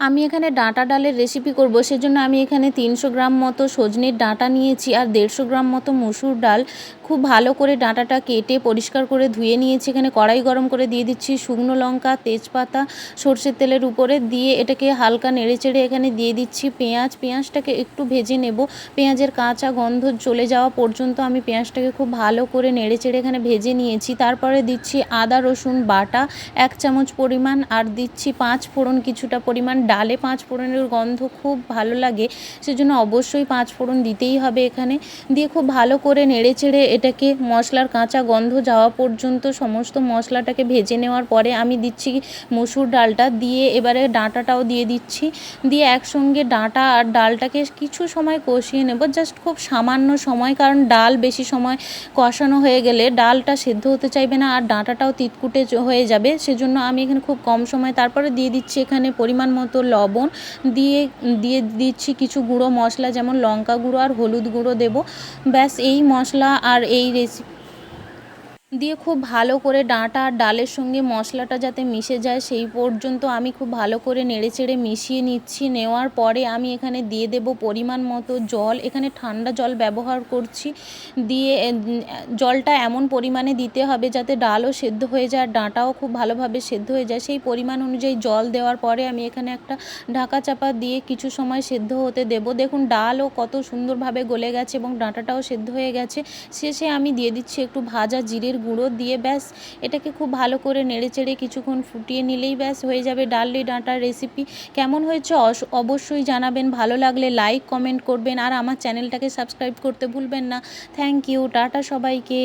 আমি এখানে ডাঁটা ডালের রেসিপি করব। সেজন্য আমি এখানে তিনশো গ্রাম মতো সজনের ডাঁটা নিয়েছি আর দেড়শো গ্রাম মতো মুসুর ডাল। খুব ভালো করে ডাঁটাটা কেটে পরিষ্কার করে ধুয়ে নিয়েছি। এখানে কড়াই গরম করে দিয়ে দিচ্ছি শুকনো লঙ্কা, তেজপাতা, সর্ষের তেলের উপরে দিয়ে এটাকে হালকা নেড়েচেড়ে এখানে দিয়ে দিচ্ছি পেঁয়াজ। পেঁয়াজটাকে একটু ভেজে নেব। পেঁয়াজের কাঁচা গন্ধ চলে যাওয়া পর্যন্ত আমি পেঁয়াজটাকে খুব ভালো করে নেড়েচেড়ে এখানে ভেজে নিয়েছি। তারপরে দিচ্ছি আদা, রসুন বাটা, এক চামচ পরিমাণ আর দিচ্ছি পাঁচ ফোড়ন, কিছুটা পরিমাণ ডালে পাঁচ ফোড়নের গন্ধ খুব ভালো লাগে। সেজন্য অবশ্যই পাঁচ ফোড়ন দিতেই হবে এখানে। দিয়ে খুব ভালো করে নেড়েচেড়ে এটাকে মশলার কাঁচা গন্ধ যাওয়া পর্যন্ত সমস্ত মশলাটাকে ভেজে নেওয়ার পরে আমি দিচ্ছি মসুর ডালটা, দিয়ে এবারে ডাঁটাটাও দিয়ে দিচ্ছি। দিয়ে একসঙ্গে ডাঁটা আর ডালটাকে কিছু সময় কষিয়ে নেব, জাস্ট খুব সামান্য সময়, কারণ ডাল বেশি সময় কষানো হয়ে গেলে ডালটা সেদ্ধ হতে চাইবে না আর ডাঁটাটাও তিতকুটে হয়ে যাবে। সেজন্য আমি এখানে খুব কম সময়, তারপরে দিয়ে দিচ্ছি এখানে পরিমাণ মতো লবণ। দিয়ে দিয়ে দিচ্ছি কিছু গুঁড়ো মশলা, যেমন লঙ্কা গুঁড়ো আর হলুদ গুঁড়ো দেবো। ব্যাস, এই মশলা আর এই রেসিপি দিয়ে খুব ভালো করে ডাঁটা আর ডালের সঙ্গে মশলাটা যাতে মিশে যায়, সেই পর্যন্ত আমি খুব ভালো করে নেড়েচেড়ে মিশিয়ে নিচ্ছি। নেওয়ার পরে আমি এখানে দিয়ে দেব পরিমাণ মতো জল। এখানে ঠান্ডা জল ব্যবহার করছি। দিয়ে জলটা এমন পরিমাণে দিতে হবে যাতে ডালও সেদ্ধ হয়ে যায় আর ডাঁটাও খুব ভালোভাবে সেদ্ধ হয়ে যায়। সেই পরিমাণ অনুযায়ী জল দেওয়ার পরে আমি এখানে একটা ঢাকা চাপা দিয়ে কিছু সময় সেদ্ধ হতে দেব। দেখুন, ডালও কত সুন্দরভাবে গলে গেছে এবং ডাঁটাটাও সেদ্ধ হয়ে গেছে। শেষে আমি দিয়ে দিচ্ছি একটু ভাজা জিরের গুঁড়ো দিয়ে ব্যাস, এটাকে খুব ভালো করে নেড়েচেড়ে কিছুক্ষণ ফুটিয়ে নিলেই ব্যাস হয়ে যাবে ডাললি ডাঁটার রেসিপি কেমন হয়েছে অবশ্যই জানাবেন, ভালো লাগলে লাইক কমেন্ট করবেন, আর আমার চ্যানেলটাকে সাবস্ক্রাইব করতে ভুলবেন না। থ্যাংক ইউ টাটা সবাইকে।